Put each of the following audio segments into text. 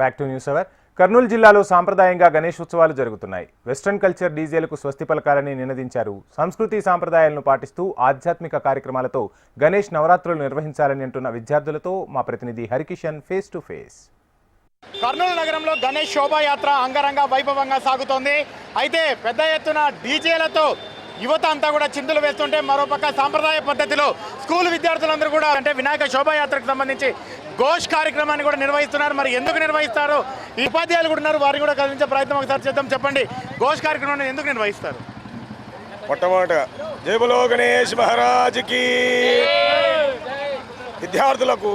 Back to news hour Kurnool జిల్లాలో సాంప్రదాయంగా గణేష్ ఉత్సవాలు జరుగుతున్నాయి. వెస్ట్రన్ కల్చర్ డీజేలకు స్వస్తి పలకాలని నినదించారు. సంస్కృతి సాంప్రదాయాలను పాటిస్తూ ఆధ్యాత్మిక కార్యక్రమాలతో గణేష్ నవరాత్రులు నిర్వహించాలని అంటున్న విద్యార్థులతో మా ప్రతినిధి Harikishan face to face Kurnool నగరంలో గణేష్ శోభాయాత్ర అంగరంగ వైభవంగా సాగుతోంది. అయితే పెద్ద ఎత్తున డీజేలతో యువత అంతా కూడా చిందులు వేస్తుంటే మరోపక్క సాంప్రదాయ పద్ధతిలో స్కూల్ విద్యార్థులందరూ కూడా అంటే వినాయక శోభాయాత్రకు సంబంధించి ఘోష్ కార్యక్రమాన్ని కూడా నిర్వహిస్తున్నారు. మరి ఎందుకు నిర్వహిస్తారు? ఈ ఉపాధ్యాయులు కూడా ఉన్నారు. వారిని కూడా కలిగించే ప్రయత్నం ఒకసారి చేద్దాం. చెప్పండి. ఘోష్ కార్యక్రమాన్ని ఎందుకు నిర్వహిస్తారు? మొట్టమొదట జయబులో గణేష్ మహారాజ్కి విద్యార్థులకు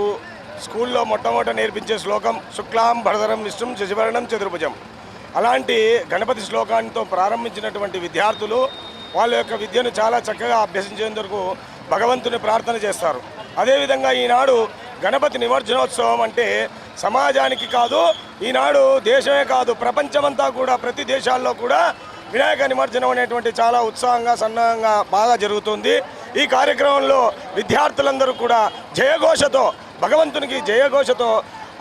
స్కూల్లో మొట్టమొదట నేర్పించే శ్లోకం శుక్లాం భరధరం విష్ణుం శశిభరణం చతుర్భుజం. అలాంటి గణపతి శ్లోకాంతో ప్రారంభించినటువంటి విద్యార్థులు వాళ్ళ యొక్క విద్యను చాలా చక్కగా అభ్యసించేందుకు భగవంతుని ప్రార్థన చేస్తారు. అదేవిధంగా ఈనాడు గణపతి నిమజ్జనోత్సవం అంటే సమాజానికి కాదు ఈనాడు దేశమే కాదు ప్రపంచమంతా కూడా ప్రతి దేశాల్లో కూడా వినాయక నిమజ్జనం అనేటువంటి చాలా ఉత్సాహంగా సన్నగా బాగా జరుగుతుంది. ఈ కార్యక్రమంలో విద్యార్థులందరూ కూడా జయఘోషతో భగవంతునికి జయఘోషతో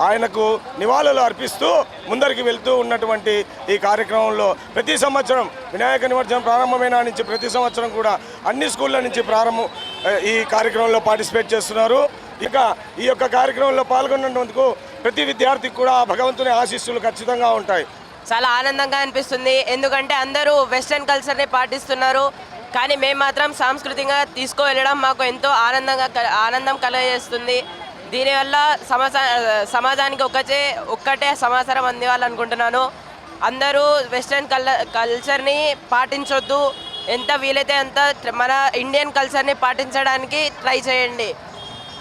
ఆయనకు నివాళులు అర్పిస్తూ ముందరికి వెళ్తూ ఉన్నటువంటి ఈ కార్యక్రమంలో ప్రతి సంవత్సరం వినాయక నిమజ్జనం ప్రారంభమైన నుంచి ప్రతి సంవత్సరం కూడా అన్ని స్కూళ్ళ నుంచి ప్రారంభం ఈ కార్యక్రమంలో పార్టిసిపేట్ చేస్తున్నారు. ఇక ఈ యొక్క కార్యక్రమంలో పాల్గొన్నందుకు ప్రతి విద్యార్థికి కూడా భగవంతుని ఆశీస్సులు ఖచ్చితంగా ఉంటాయి. చాలా ఆనందంగా అనిపిస్తుంది. ఎందుకంటే అందరూ వెస్ట్రన్ కల్చర్ని పాటిస్తున్నారు. కానీ మేము మాత్రం సాంస్కృతికంగా తీసుకువెళ్ళడం మాకు ఎంతో ఆనందంగా ఆనందం కలగజేస్తుంది దీనివల్ల సమాజా సమాజానికి ఒకటే ఒక్కటే సమాచారం అందివ్వాలనుకుంటున్నాను. అందరూ వెస్ట్రన్ కల్ కల్చర్ని పాటించొద్దు. ఎంత వీలైతే అంత మన ఇండియన్ కల్చర్ని పాటించడానికి ట్రై చేయండి.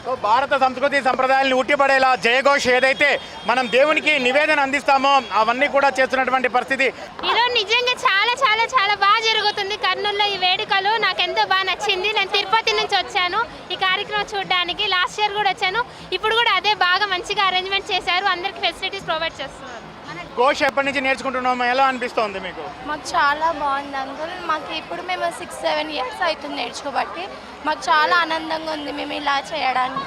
సో భారత సంస్కృతి సంప్రదాయాలను ఉట్టిపడేలా జయఘోష్ ఏదైతే మనం దేవునికి నివేదన అందిస్తామో అవన్నీ కూడా చేస్తున్నటువంటి పరిస్థితి. ఈరోజు నిజంగా చాలా చాలా చాలా బాగా జరుగుతుంది. కర్నూలులో ఈ వేడుకలు. నాకు ఎంతో బాగా నచ్చింది. నేను తిరుపతి నుంచి వచ్చాను. కార్యక్రమం చూడడానికి లాస్ట్ ఇయర్ కూడా వచ్చాను. ఇప్పుడు కూడా అదే బాగా మంచిగా అరేంజ్మెంట్ చేశారు. అందరికి ఫెసిలిటీస్ ప్రొవైడ్ చేస్తున్నారు. ఘోష్ ఎప్పటి నుంచి నేర్చుకుంటున్నాము ఎలా అనిపిస్తోంది మీకు? మాకు చాలా బాగుంది అంకుల్. మాకు ఇప్పుడు మేము సిక్స్ సెవెన్ ఇయర్స్ అవుతుంది నేర్చుకోబట్టి. మాకు చాలా ఆనందంగా ఉంది మేము ఇలా చేయడానికి.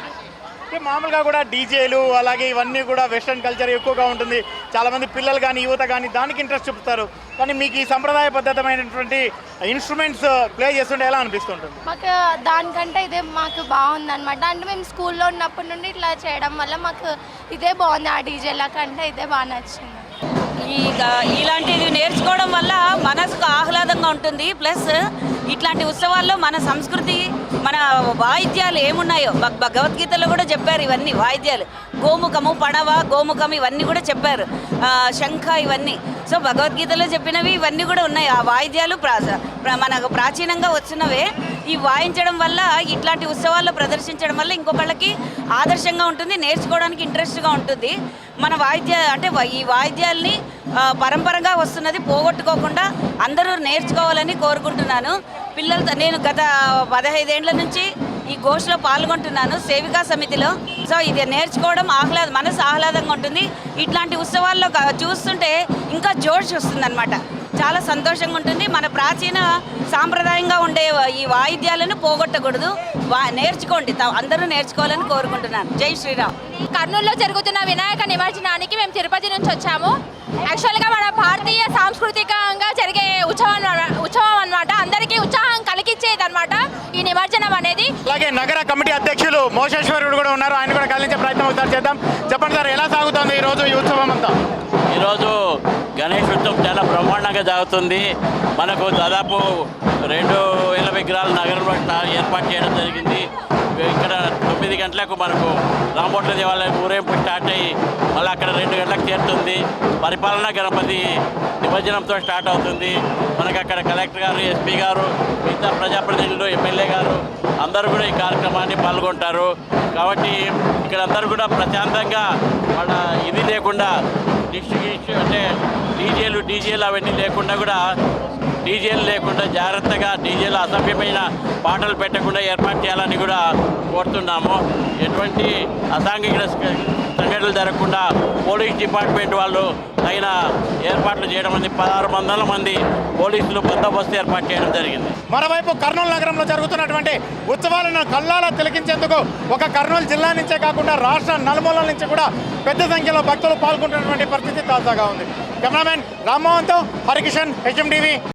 అంటే మామూలుగా కూడా డీజేలు అలాగే ఇవన్నీ కూడా వెస్ట్రన్ కల్చర్ ఎక్కువగా ఉంటుంది. చాలా మంది పిల్లలు కానీ యువత కానీ దానికి ఇంట్రెస్ట్ చూపుతారు. కానీ మీకు ఈ సంప్రదాయ పద్ధతమైనటువంటి ఇన్స్ట్రుమెంట్స్ ప్లే చేస్తుంటే ఎలా అనిపిస్తుంటుంది? మాకు దానికంటే ఇదే మాకు బాగుంది అనమాట అంటే మేము స్కూల్లో ఉన్నప్పటి నుండి ఇట్లా చేయడం వల్ల మాకు ఇదే బాగుంది. ఆ డీజేల కంటే ఇదే బాగా నచ్చింది. ఈ ఇలాంటివి నేర్చుకోవడం వల్ల మనసుకు ఆహ్లాదంగా ఉంటుంది. ప్లస్ ఇట్లాంటి ఉత్సవాల్లో మన సంస్కృతి మన వాయిద్యాలు ఏమున్నాయో? భగ- భగవద్గీతలో కూడా చెప్పారు ఇవన్నీ వాయిద్యాలు. గోముఖము పడవ గోముఖం ఇవన్నీ కూడా చెప్పారు. శంఖ ఇవన్నీ. సో భగవద్గీతలో చెప్పినవి ఇవన్నీ కూడా ఉన్నాయి. ఆ వాయిద్యాలు ప్రా మనకు ప్రాచీనంగా వచ్చినవే. ఈ వాయించడం వల్ల ఇట్లాంటి ఉత్సవాల్లో ప్రదర్శించడం వల్ల ఇంకొకళ్ళకి ఆదర్శంగా ఉంటుంది నేర్చుకోవడానికి ఇంట్రెస్ట్గా ఉంటుంది. మన వాయిద్య అంటే ఈ వాయిద్యాల్ని పరంపరంగా పరంపరగా వస్తున్నది పోగొట్టుకోకుండా అందరూ నేర్చుకోవాలని కోరుకుంటున్నాను. పిల్లలతో నేను గత పదహైదేండ్ల నుంచి ఈ ఘోషలో పాల్గొంటున్నాను సేవికా సమితిలో. సో ఇది నేర్చుకోవడం ఆహ్లాద మనసు ఆహ్లాదంగా ఉంటుంది. ఇట్లాంటి ఉత్సవాల్లో చూస్తుంటే ఇంకా జోష్ వస్తుందన్నమాట. చాలా సంతోషంగా ఉంటుంది. మన ప్రాచీన సాంప్రదాయంగా ఉండే ఈ వాయిద్యాలను పోగొట్టకూడదు. వా నేర్చుకోండి. త- అందరూ నేర్చుకోవాలని కోరుకుంటున్నాను. జై శ్రీరామ్. కర్నూలులో జరుగుతున్న వినాయక నిమజ్జనానికి మేము తిరుపతి నుంచి వచ్చాము. యాక్చువల్గా మన భారతీయ సాంస్కృతికంగా జరిగే ఉత్సవం ఉత్సవం అన్నమాట. అందరికీ ఉత్సాహం కలిగించేది అనమాట ఈ నిమజ్జనం అనేది. అలాగే నగర కమిటీ అధ్యక్షులు మోసేశ్వరుడు కూడా ఉన్నారు. ఆయన కూడా కలిగించే ప్రయత్నం చేద్దాం. చెప్పండి సార్ ఎలా సాగుతోంది ఈ రోజు ఈ ఉత్సవం అంతా? ఈరోజు చాలా బ్రహ్మాండంగా జరుగుతుంది మనకు దాదాపు రెండు వేల విగ్రహాలు నగరంలో ఏర్పాటు చేయడం జరిగింది. ఇక్కడ తొమ్మిది గంటలకు మనకు రామోట్ల దేవాలయం ఊరేంపు స్టార్ట్ అయ్యి మళ్ళీ అక్కడ రెండు గంటలకు చేరుతుంది. పరిపాలనా గణపతి విభజనంతో స్టార్ట్ అవుతుంది. మనకు అక్కడ కలెక్టర్ గారు ఎస్పీ గారు మిగతా ప్రజాప్రతినిధులు ఎమ్మెల్యే గారు అందరూ కూడా ఈ కార్యక్రమాన్ని పాల్గొంటారు. కాబట్టి ఇక్కడ అందరూ కూడా ప్రశాంతంగా వాళ్ళ ఇది లేకుండా డిస్ట్రిబ్యూషన్ అంటే డీజేలు డీజేలు అవన్నీ లేకుండా కూడా డీజేలు లేకుండా జాగ్రత్తగా డీజేలు అసభ్యమైన పాటలు పెట్టకుండా ఏర్పాటు చేయాలని కూడా కోరుతున్నాము. ఎటువంటి అసాంఘిక సంఘటనలు జరగకుండా పోలీస్ డిపార్ట్మెంట్ వాళ్ళు తగిన ఏర్పాట్లు చేయడం అనేది పదహారు వందల మంది పోలీసులు బందోబస్తు ఏర్పాటు చేయడం జరిగింది. మరోవైపు కర్నూలు నగరంలో జరుగుతున్నటువంటి ఉత్సవాలను కల్లాల తిలకించేందుకు ఒక కర్నూలు జిల్లా నుంచే కాకుండా రాష్ట్ర నలుమూలల నుంచి కూడా పెద్ద సంఖ్యలో భక్తులు పాల్గొంటున్నటువంటి పరిస్థితి తాజాగా ఉంది. Cameraman రామ్మోహన్తో Harikishan HMDV